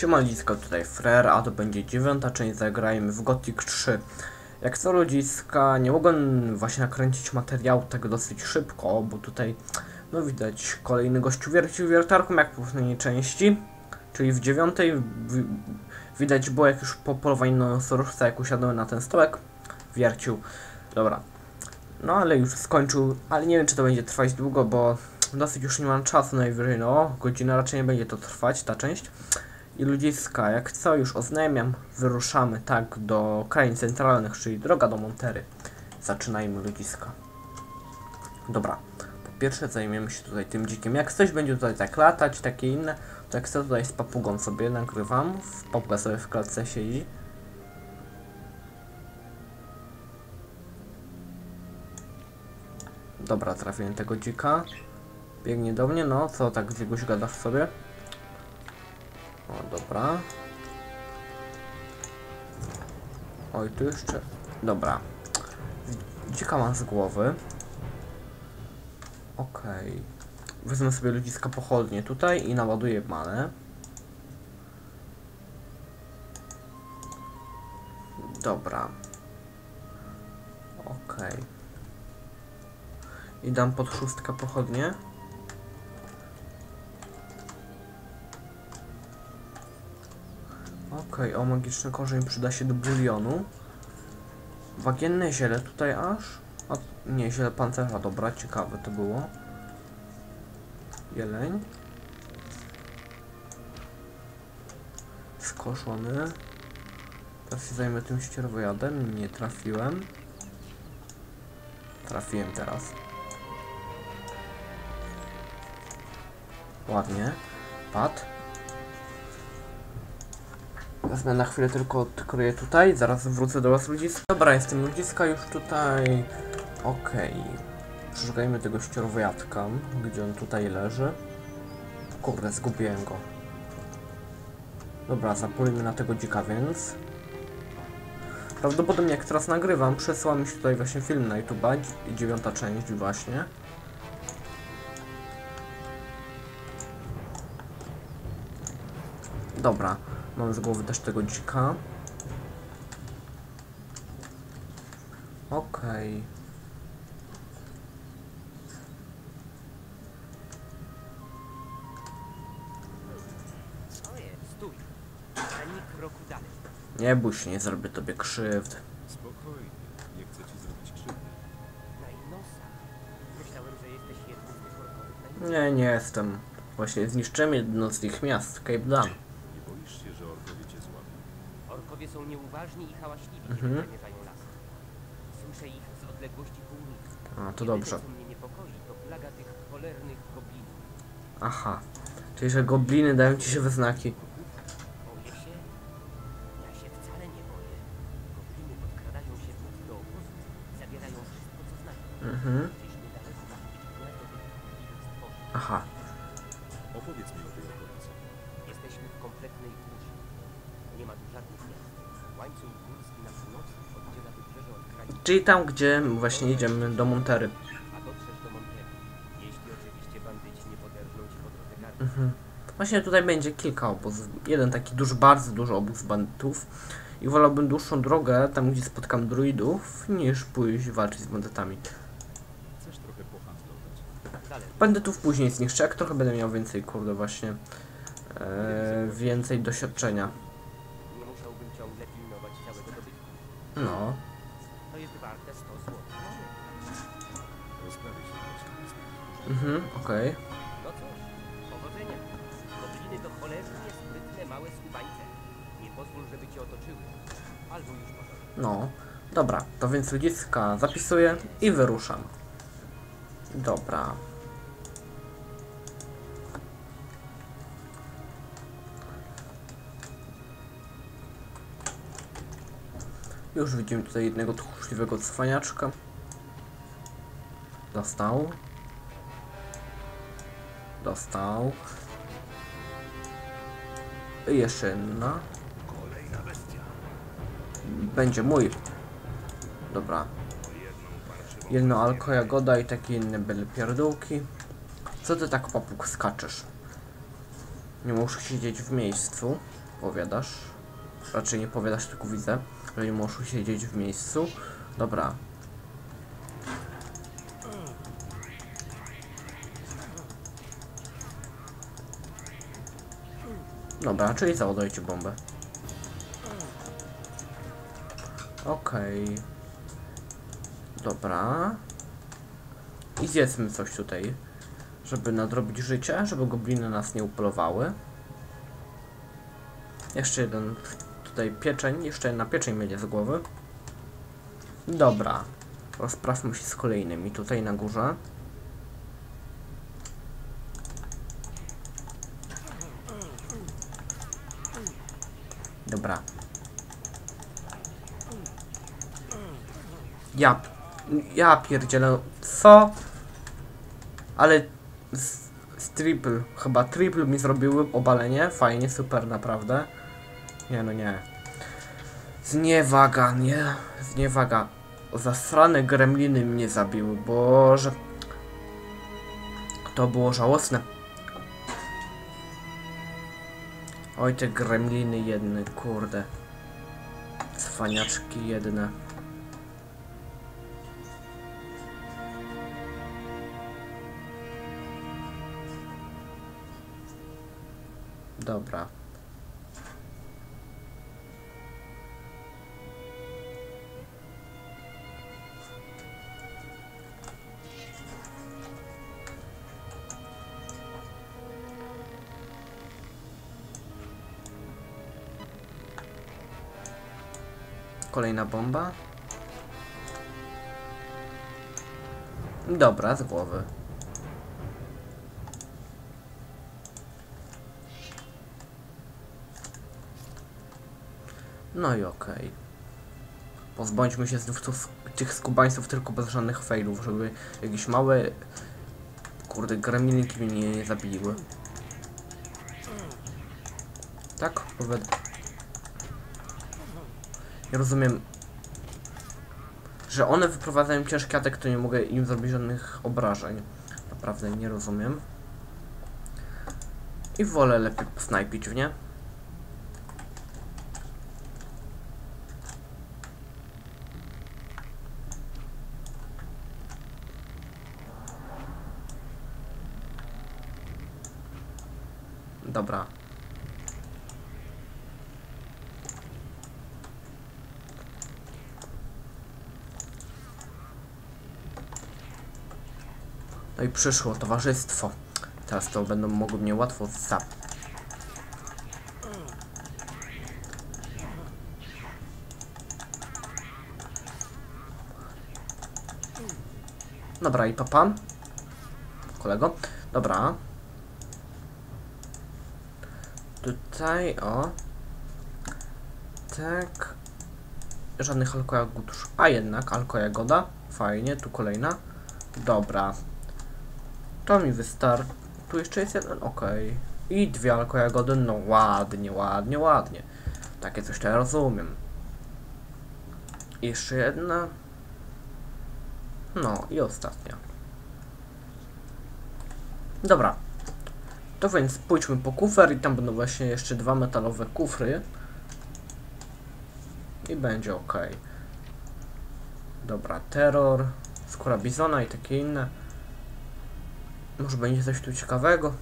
Siema ludziska, tutaj Frer, a to będzie dziewiąta część, zagrajmy w Gothic 3. Jak co ludziska, nie mogłem właśnie nakręcić materiału tak dosyć szybko, bo tutaj, no widać, kolejny gościu wiercił wiertarką jak w poprzedniej części. Czyli w dziewiątej wi- widać było jak już po polowaniu nosorożca, jak usiadłem na ten stołek, wiercił. Dobra. No ale już skończył, ale nie wiem czy to będzie trwać długo, bo dosyć już nie mam czasu najwyżej, no, godzina raczej nie będzie to trwać, ta część. I ludziska, jak co, już oznajmiam, wyruszamy tak do krain centralnych, czyli droga do Montery. Zaczynajmy ludziska. Dobra, po pierwsze zajmiemy się tutaj tym dzikiem. Jak coś będzie tutaj tak latać, takie inne, to jak chcę tutaj z papugą sobie nagrywam, papuga sobie w klatce siedzi. Dobra, trafiłem tego dzika. Biegnie do mnie, no co tak jakiegoś gadasz sobie? O, dobra. Oj, tu jeszcze... Dobra. Dzika mam z głowy. Okej. Wezmę sobie ludziska pochodnie tutaj i naładuję manę. Dobra. Okej. I dam pod szóstkę pochodnie. Okej, o magiczny korzeń przyda się do bulionu. Wagienne ziele tutaj aż? Nie, ziele pancerza, dobra, ciekawe to było. Jeleń. Skoszony. Teraz się zajmę tym ścierwojadem. Nie trafiłem. Trafiłem teraz. Ładnie. Pad. Wezmę na chwilę tylko odkryję tutaj, zaraz wrócę do was ludziska. Dobra, jestem ludziska już tutaj. Okej. Przeszukajmy tego ścierwojadka, gdzie on tutaj leży. Kurde, zgubiłem go. Dobra, zapólimy na tego dzika, więc... Prawdopodobnie jak teraz nagrywam, przesłał mi się tutaj właśnie film na YouTube, dziewiąta część właśnie. Dobra, mam z głowy też tego dzika. Okej. Dalej. Nie bój się, nie zrobię tobie krzywdy. Spokojnie, nie chcę ci zrobić krzywdy. Myślałem, że jesteś jednym z tych orkowych. Nie, nie jestem. Właśnie zniszczymy jedno z ich miast, Cape Dan. Nie boisz się, że orkowie cię złapią? Orkowie nieuważni i hałaśliwi, Mhm. kiedy zamierzają las. Słyszę ich z odległości północy. A, to dobrze. co mnie niepokoi, to plaga tych cholernych goblinów. Aha. Czyli, że gobliny dają ci się we znaki. Boję się? Ja się wcale nie boję. Gobliny podkradają się w do obozu i zabierają wszystko, co znają. Mhm. Aha. Opowiedz mi o tej okolicy. Jesteśmy w kompletnej głuszy. Nie ma tu żadnych miast. Czyli tam, gdzie właśnie idziemy do Montery. Mhm. Właśnie tutaj będzie kilka obozów. Jeden taki duży, bardzo duży obóz bandytów. I wolałbym dłuższą drogę, tam gdzie spotkam druidów, niż pójść walczyć z bandytami. Bandytów później zniszczę, jak trochę będę miał więcej, kurde, właśnie. E, więcej doświadczenia. Okej. No cóż, powodzenia. Gobliny to cholernie sprytne, małe skubańce. Nie pozwól, żeby cię otoczyły. Albo już. No. Dobra, to więc ludziska zapisuję i wyruszam. Dobra. Już widzimy tutaj jednego tchórzliwego cwaniaczka. Dostał. Dostał. I jeszcze jedna. Będzie mój. Dobra. Jedno alko jagoda i takie inne byle pierdółki. Co ty tak papuk skaczesz? Nie muszę siedzieć w miejscu. powiadasz. Raczej nie powiadasz, tylko widzę, że nie możesz siedzieć w miejscu. Dobra. Dobra, czyli załadujcie bombę. Okej. Dobra. I zjedzmy coś tutaj, żeby nadrobić życie, żeby gobliny nas nie upolowały. Jeszcze jeden tutaj pieczeń, jeszcze jedna pieczeń będzie z głowy. Dobra. Rozprawmy się z kolejnymi tutaj na górze. Dobra. Ja... Ja pierdzielę... Co? Ale... Z, z triple... Chyba triple mi zrobiły obalenie. Fajnie, super, naprawdę. Nie, no nie. Zniewaga, nie? Zniewaga. Zasrane gremliny mnie zabiły, boże. To było żałosne. Oj, te gremliny jedne, kurde. Cwaniaczki jedne. Dobra. Kolejna bomba. Dobra, z głowy. No i okej. Pozbądźmy się znów tych skubańców tylko bez żadnych failów, żeby jakieś małe... Kurde, gremlinki mnie nie zabiły. Tak? Powied... Nie rozumiem, że one wyprowadzają ciężki atak, to nie mogę im zrobić żadnych obrażeń. Naprawdę nie rozumiem. I wolę lepiej snajpić w nie. Dobra. No i przyszło towarzystwo. Teraz to będą mogły mnie łatwo zap. Dobra, i papa. Kolego. Dobra. Tutaj, o. Tak. Żadnych alkojagód już. A jednak, alkojagoda. Fajnie, tu kolejna. Dobra. To mi wystarczy. Tu jeszcze jest jeden, okej. I dwie alkojagody, no ładnie, ładnie, ładnie. Takie coś to ja rozumiem. Jeszcze jedna. No i ostatnia. Dobra. To więc pójdźmy po kufer i tam będą właśnie jeszcze dwa metalowe kufry. I będzie ok. Dobra, terror, skóra bizona i takie inne. Może będzie coś tu ciekawego.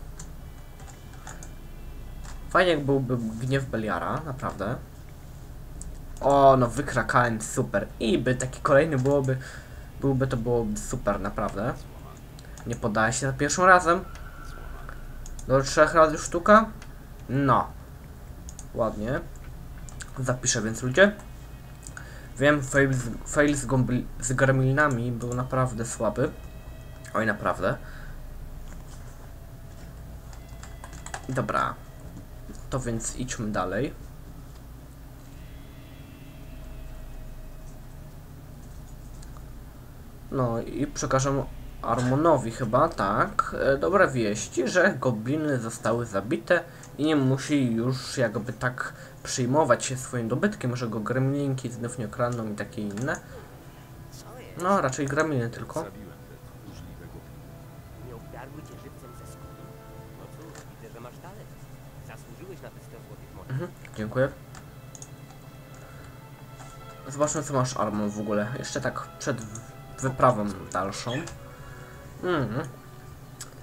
Fajnie jak byłby gniew Beliara, naprawdę. O, no wykrakałem, super. I by taki kolejny byłoby, byłby to byłoby super, naprawdę. Nie podaje się za pierwszym razem. Do trzech razy sztuka? No. Ładnie. Zapiszę więc ludzie. Wiem, fail z, fail z, gombli, z gremlinami był naprawdę słaby. Oj, naprawdę. Dobra. To więc idźmy dalej. No i przekażę Armonowi chyba, tak. E, dobre wieści, że gobliny zostały zabite i nie musi już jakby tak przyjmować się swoim dobytkiem, że go gremlinki znów nie kradną i takie inne. No, raczej gremliny tylko. No cóż, widzę, że masz talent. Zasłużyłeś na te 100 złotych monet. Mhm. Dziękuję. Zobaczmy co masz armą w ogóle. Jeszcze tak przed wyprawą dalszą. Mhm.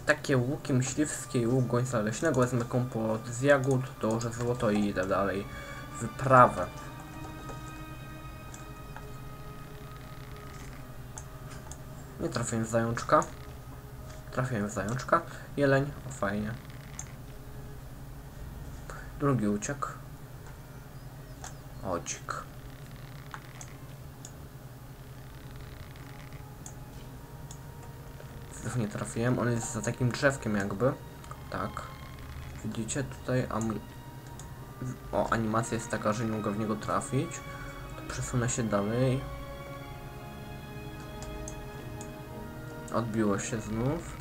Takie łuki myśliwskie i łuk gońca leśnego. Wezmę kompot z jagód, dołożę złoto i idę dalej. Wyprawę. Nie trafiłem w zajączka. Trafiłem w zajączka. Jeleń, o fajnie. Drugi uciekł. Odzik. Znów nie trafiłem. On jest za takim drzewkiem jakby. Tak. Widzicie tutaj am... O, animacja jest taka, że nie mogę w niego trafić. To przesunę się dalej. Odbiło się znów.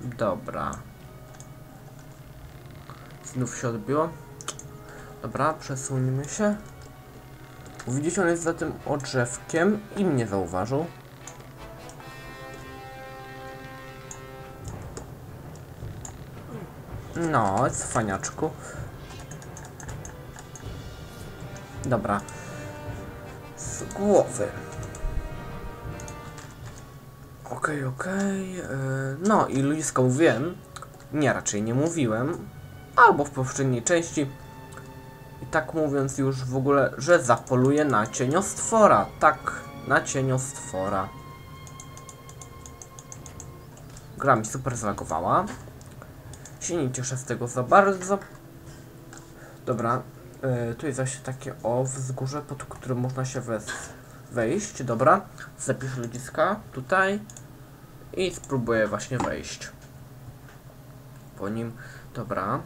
Dobra. Znów się odbiło. Dobra, przesuńmy się. Widzicie, on jest za tym odrzewkiem i mnie zauważył. No, cwaniaczku. Dobra. Z głowy. Okej, okej. yy, No i ludziska mówiłem. Nie, raczej nie mówiłem. Albo w poprzedniej części. I tak mówiąc już w ogóle, że zapoluję na cieniostwora. Tak, na cieniostwora. Gra mi super zlagowała. Się nie cieszę z tego za bardzo. Dobra, yy, tu jest właśnie takie o wzgórze, pod którym można się wejść. Dobra, zapiszę ludziska tutaj i spróbuję właśnie wejść. Po nim, dobra.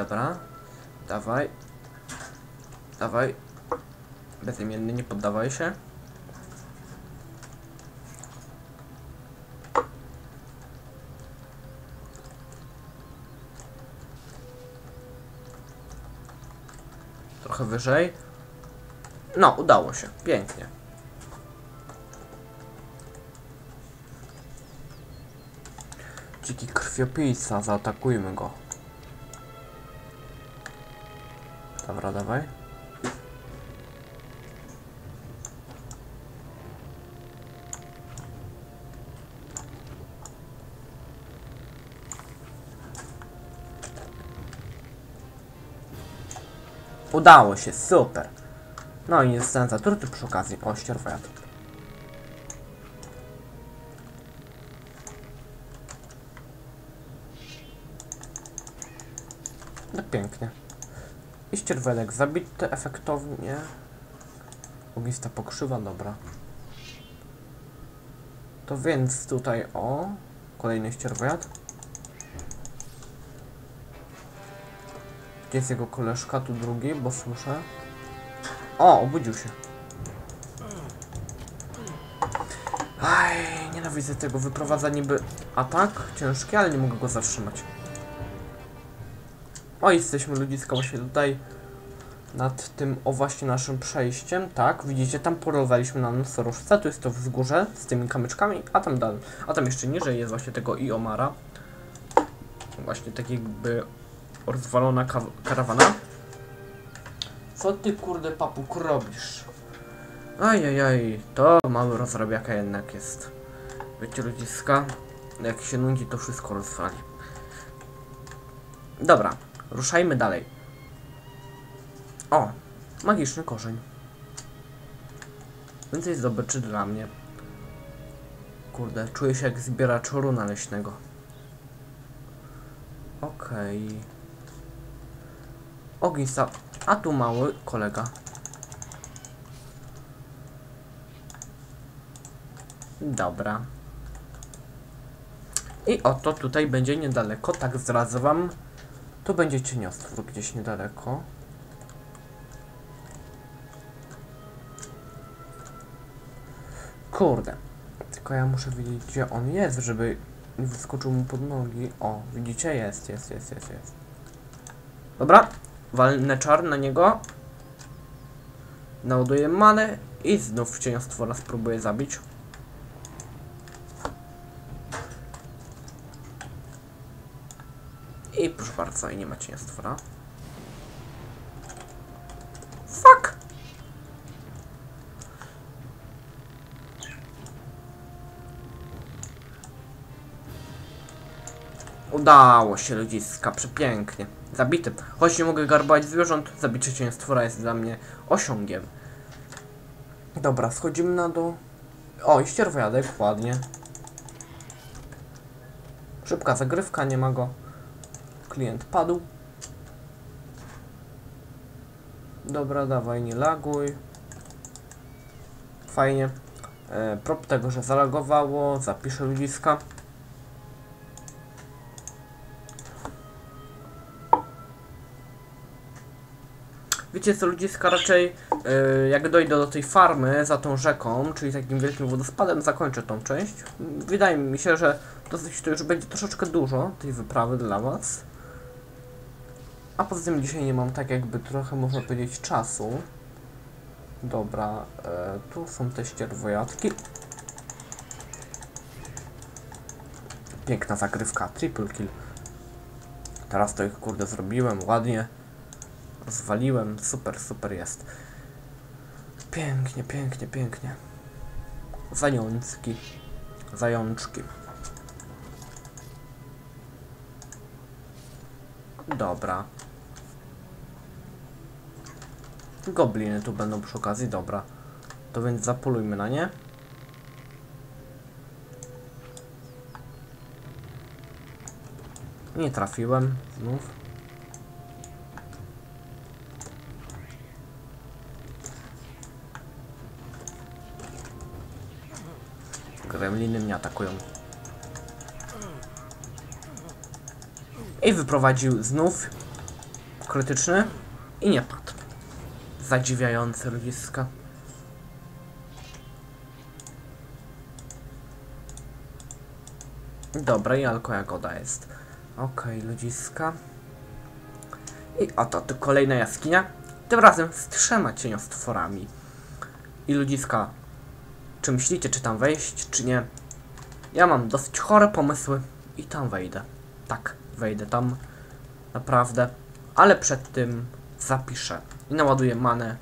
Dobra, dawaj, dawaj, bezimienny, nie poddawaj się. Trochę wyżej. No, udało się. Pięknie. Dziki krwiopijca, zaatakujmy go. Dobra, dawaj. Udało się, super. No i nie zostałem zatruty przy okazji. O. No pięknie. I ścierwelek zabity efektownie. Ognista pokrzywa, dobra. To więc tutaj o, kolejny ścierwojad. Gdzie jest jego koleżka? Tu drugi, bo słyszę. O, obudził się. Aj, nienawidzę tego. Wyprowadza niby atak ciężki, ale nie mogę go zatrzymać. O, jesteśmy ludziska właśnie tutaj nad tym, o właśnie naszym przejściem, tak, widzicie, tam porozwaliśmy na nosorożca, tu jest to wzgórze z tymi kamyczkami, a tam dalej, a tam jeszcze niżej jest właśnie tego Iomara. Właśnie tak jakby rozwalona ka karawana. Co ty kurde papuk robisz? Ajajaj, to mały rozrabiaka jednak jest. Wiecie ludziska, jak się nudzi to wszystko rozwali. Dobra, ruszajmy dalej. O, magiczny korzeń. Więcej zdobyczy dla mnie. Kurde, czuję się jak zbieracz runa leśnego. Okej. Okay. Ognista. A tu mały kolega. Dobra. I oto tutaj będzie niedaleko, tak zdradzę wam. Tu będzie cieniostwór gdzieś niedaleko. Kurde. Tylko ja muszę wiedzieć, gdzie on jest, żeby nie wyskoczył mu pod nogi. O, widzicie? Jest, jest, jest, jest, jest. Dobra. Walnę czar na niego. Naładuję manę I znów cieniostwora spróbuję zabić. I proszę bardzo, i nie ma cieniostwora. Fuck! Udało się ludziska, przepięknie. Zabity. Choć nie mogę garbować zwierząt, zabicie cieniostwora jest dla mnie osiągiem. Dobra, schodzimy na dół. O, i ścierwojadek, ładnie. Szybka zagrywka, nie ma go. Klient padł. Dobra, dawaj, nie laguj. Fajnie. E, prop tego, że zalagowało, zapiszę ludziska. Wiecie co, ludziska raczej e, jak dojdę do tej farmy za tą rzeką, czyli takim wielkim wodospadem, zakończę tą część. Wydaje mi się, że dosyć to już będzie troszeczkę dużo tej wyprawy dla was. A poza tym dzisiaj nie mam tak jakby trochę można powiedzieć czasu. Dobra, e, tu są te ścierwojatki. Piękna zagrywka, triple kill. Teraz to ich kurde zrobiłem ładnie. Zwaliłem, super, super jest. Pięknie, pięknie, pięknie. Zajączki. Zajączki. Dobra. Gobliny tu będą przy okazji, dobra. To więc zapolujmy na nie. Nie trafiłem znów. Gremliny mnie atakują. I wyprowadził znów krytyczny i nie. Zadziwiające ludziska. Dobra, i alko jagoda jest. Okej, ludziska. I oto tu kolejna jaskinia. Tym razem z trzema cieniostworami. I ludziska, czy myślicie, czy tam wejść, czy nie? Ja mam dosyć chore pomysły i tam wejdę. Tak, wejdę tam. Naprawdę. Ale przed tym zapiszę. I naładuję manę.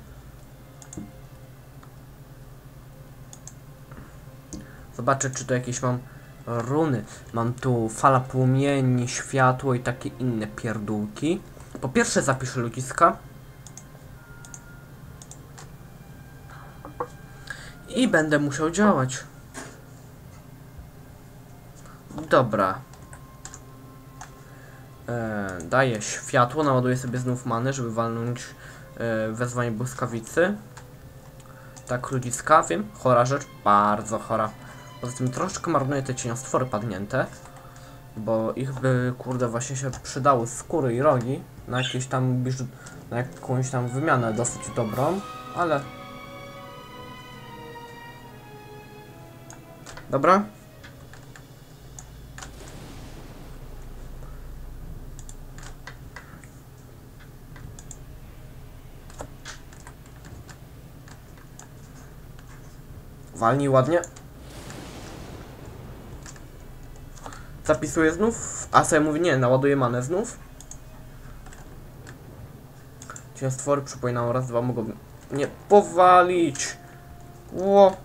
Zobaczę, czy tu jakieś mam runy. Mam tu fala płomieni, światło i takie inne pierdółki. Po pierwsze zapiszę ludziska. I będę musiał działać. Dobra. E, daję światło, naładuję sobie znów manę, żeby walnąć wezwanie błyskawicy. Tak, ludziska, wiem, chora rzecz, bardzo chora. Poza tym troszeczkę marnuję te cieniostwory padnięte, bo ich by, kurde, właśnie się przydały skóry i rogi na jakieś tam, na jakąś tam wymianę dosyć dobrą, ale... Dobra, Walnij ładnie. Zapisuję znów. A sobie mówi nie, naładuję manę znów. Cienostwory przypominam raz, dwa mogą nie powalić. Ło.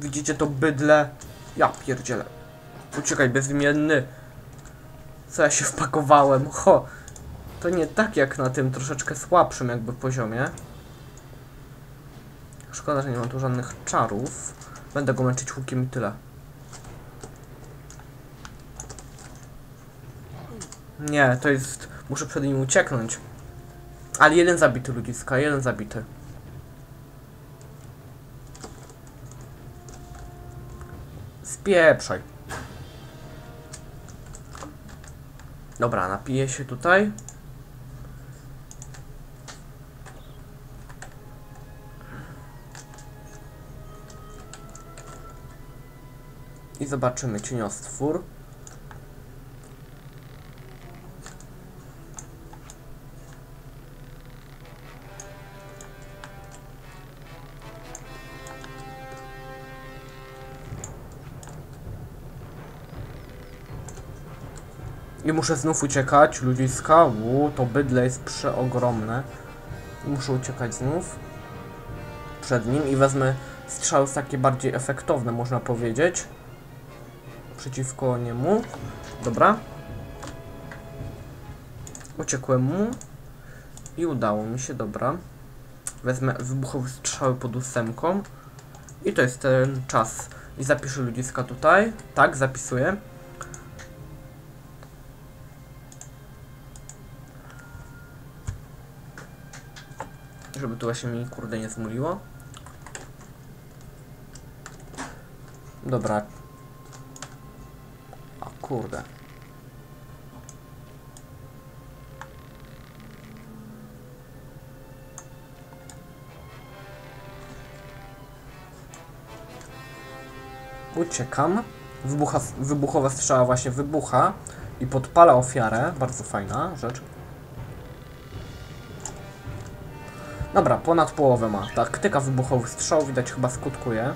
Widzicie to bydle? Ja pierdzielę. Uciekaj bezimienny. Co ja się wpakowałem? Ho. To nie tak jak na tym troszeczkę słabszym jakby poziomie. Szkoda, że nie mam tu żadnych czarów. Będę go męczyć łukiem i tyle. Nie, to jest... Muszę przed nim ucieknąć. Ale jeden zabity ludziska, jeden zabity. Spieprzaj. Dobra, napiję się tutaj. zobaczymy cieniostwór. I muszę znów uciekać, ludziska, Uu, to bydle jest przeogromne. I muszę uciekać znów przed nim i wezmę strzały takie bardziej efektowne, można powiedzieć. Przeciwko niemu. Dobra. Uciekłem mu. I udało mi się, dobra. Wezmę wybuchowe strzały pod ósemką. I to jest ten czas. I zapiszę ludziska tutaj. Tak, zapisuję. Żeby tu właśnie mi kurde nie zmuliło. Dobra. Kurde. Uciekam. Wybucha, wybuchowa strzała właśnie wybucha i podpala ofiarę. Bardzo fajna rzecz. Dobra, ponad połowę ma. Taktyka wybuchowych strzałów widać chyba skutkuje.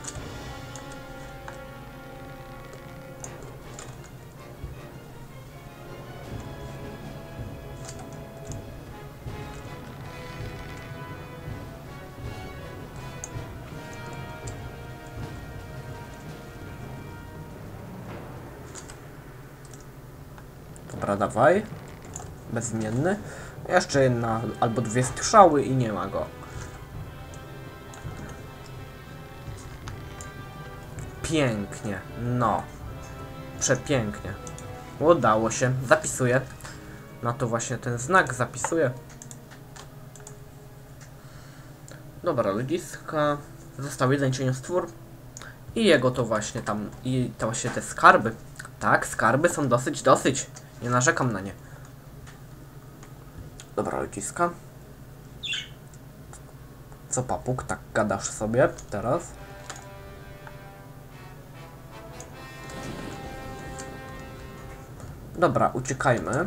Dawaj. Jeszcze jedna albo dwie strzały i nie ma go. Pięknie. No. Przepięknie. Udało się. Zapisuję. Na to właśnie ten znak zapisuję. Dobra, ludziska. Został jeden cieniostwór. I jego to właśnie tam, i to właśnie te skarby. Tak, skarby są dosyć, dosyć. Nie narzekam na nie. Dobra, ludziska. Co papuk, tak gadasz sobie teraz? Dobra, uciekajmy.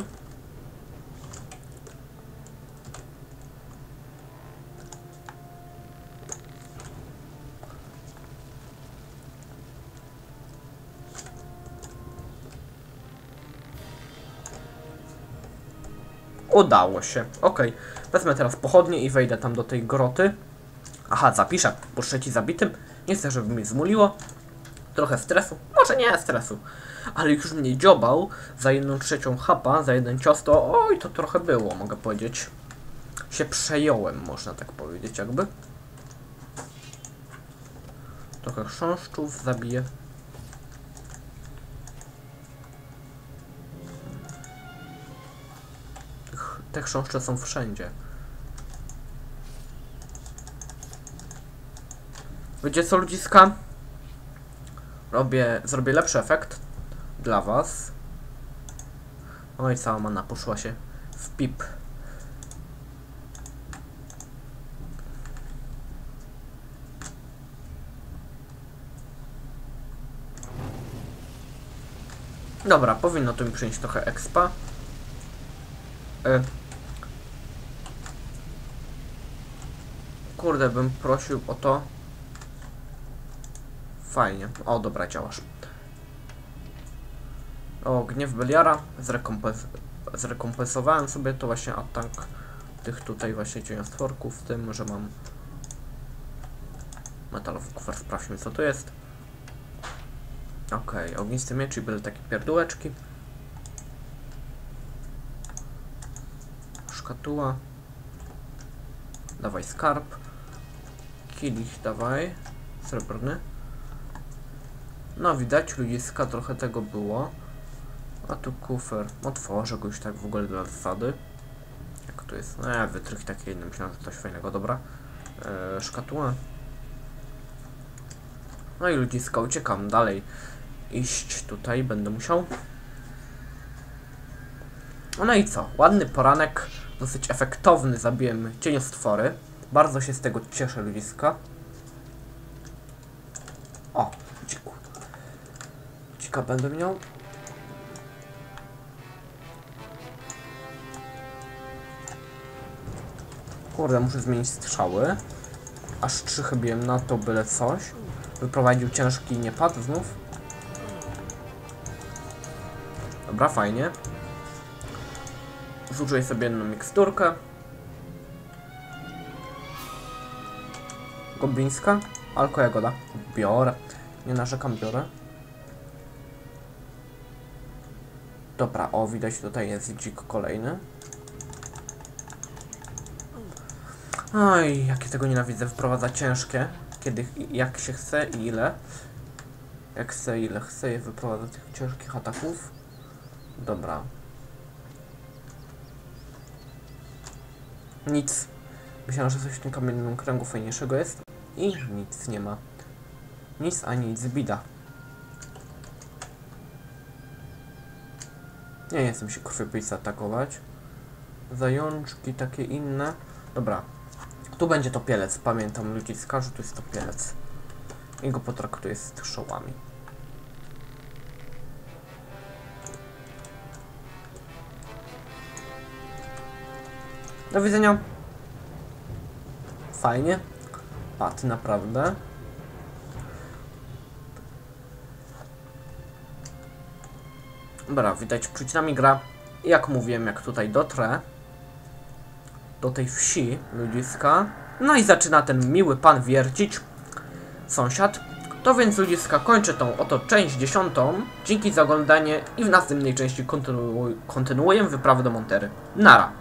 Udało się. Okej. Wezmę teraz pochodnie i wejdę tam do tej groty. Aha, zapiszę. Po trzeci zabitym. Nie chcę, żeby mnie zmuliło. Trochę stresu. Może nie stresu. Ale już mnie dziobał za jedną trzecią chapa, za jeden cios, to oj, to trochę było, mogę powiedzieć. Się przejąłem, można tak powiedzieć, jakby. Trochę chrząszczów zabiję. Te chrząszcze są wszędzie. Wiecie co, ludziska? Robię, zrobię lepszy efekt dla was. No i cała mana poszła się w pip. Dobra, powinno to mi przynieść trochę expa. Y. Kurde, bym prosił o to. Fajnie. O, dobra, działasz. O, gniew Beliara. Zrekompens zrekompensowałem sobie to właśnie atak tych tutaj właśnie cieniostworków, tym, że mam metalowy kufer. Sprawdźmy, co to jest. Okej, okay, ognisty miecz i były takie pierdółeczki. Szkatuła. Dawaj skarb. Kilich dawaj. Srebrny. No widać, ludziska, trochę tego było. A tu kufer. Otworzę go już tak w ogóle dla zasady. Jak to jest? No ja wytrych takie inne, myślałem, że coś fajnego, dobra. Eee, szkatuła. No i ludziska, uciekam dalej. Iść tutaj będę musiał. No i co? Ładny poranek, dosyć efektowny, zabiłem cieniostwory. Bardzo się z tego cieszę, ludziska. O, dziku. Dzika będę miał. Kurde, muszę zmienić strzały. Aż trzy chybiłem na to byle coś. Wyprowadził ciężki niepad znów. Dobra, fajnie. Zużyję sobie jedną miksturkę. Goblińska. Alko jagoda. Biorę. Nie narzekam, biorę. Dobra, o widać tutaj jest dzik kolejny. Oj, jakie tego nienawidzę. Wprowadza ciężkie. Kiedy, jak się chce i ile. Jak chce, ile chce je wyprowadza tych ciężkich ataków. Dobra. Nic. Myślałem, że coś w tym kamiennym kręgu fajniejszego jest. I nic nie ma. Nic, a nic, bida. Nie chcę się krwiopijcy atakować. Zajączki, takie inne. Dobra. Tu będzie to pielec, pamiętam ludziska, że tu jest to pielec. I go potraktuję z strzołami. Do widzenia. Fajnie. Pat, naprawdę. Dobra, widać przed nami gra. Jak mówiłem, jak tutaj dotrę do tej wsi ludziska. No i zaczyna ten miły pan wiercić. Sąsiad. To więc ludziska kończę tą oto część dziesiątą. Dzięki za oglądanie i w następnej części kontynuuj, kontynuuję wyprawę do Montery. Nara.